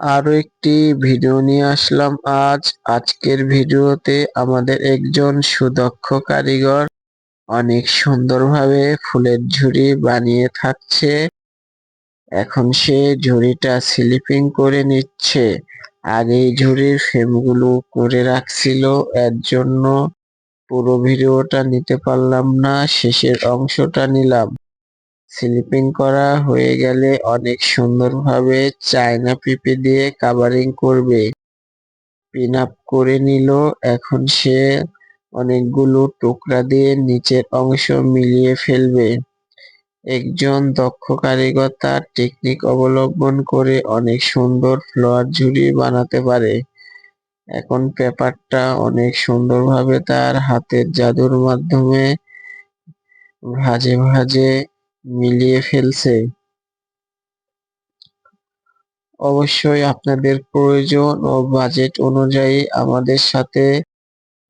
আরও একটি ভিডিও নিয়ে আসলাম আজ। আজকের ভিডিওতে আমাদের একজন সুদক্ষ কারিগর অনেক সুন্দরভাবে ফুলের ঝুড়ি বানিয়ে থাকছে। এখন সে ঝুড়িটা স্লিপিং করে নিচ্ছে। আগে ঝুড়ির ফ্রেমগুলো করে রাখছিল, এর জন্য পুরো ভিডিওটা নিতে পারলাম না, শেষের অংশটা নিলাম। স্লিপিং করা হয়ে গেলে অনেক সুন্দরভাবে চায়না পিপি দিয়ে কাভারিং করবে। পিন আপ করে নিল। এখন সে অনেকগুলো টুকরা দিয়ে নিচের অংশ মিলিয়ে ফেলবে। একজন দক্ষ কারিগর তার টেকনিক অবলম্বন করে অনেক সুন্দর ফ্লোয়ার ঝুড়ি বানাতে পারে। এখন পেপারটা অনেক সুন্দরভাবে তার হাতের জাদুর মাধ্যমে ভাজে ভাজে মিলিয়ে ফেলছে। অবশ্যই আপনাদের প্রয়োজন ও বাজেট অনুযায়ী আমাদের সাথে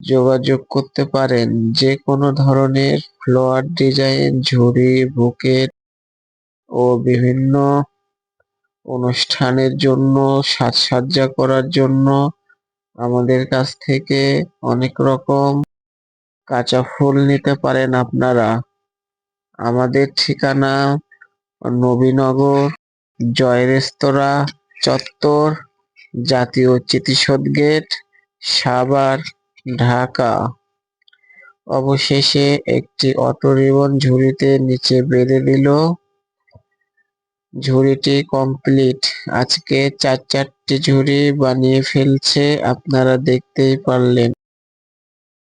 যোগাযোগ করতে পারেন। যে কোনো ধরনের ফ্লোয়ার ডিজাইন ঝুড়ি বুকেট ও বিভিন্ন অনুষ্ঠানের জন্য, সাজসজ্জা করার জন্য আমাদের কাছ থেকে অনেক রকম কাঁচা ফুল নিতে পারেন আপনারা। আমাদের ঠিকানা নবীনগর জয় রেস্তোরাঁ চত্বর, জাতীয় চিতিশোধ গেট, সাভার, ঢাকা। অবশেষে একটি অটো রিবন ঝুড়িতে নিচে বেঁধে দিল। ঝুড়িটি কমপ্লিট। আজকে চার চারটি ঝুড়ি বানিয়ে ফেলছে, আপনারা দেখতেই পারলেন।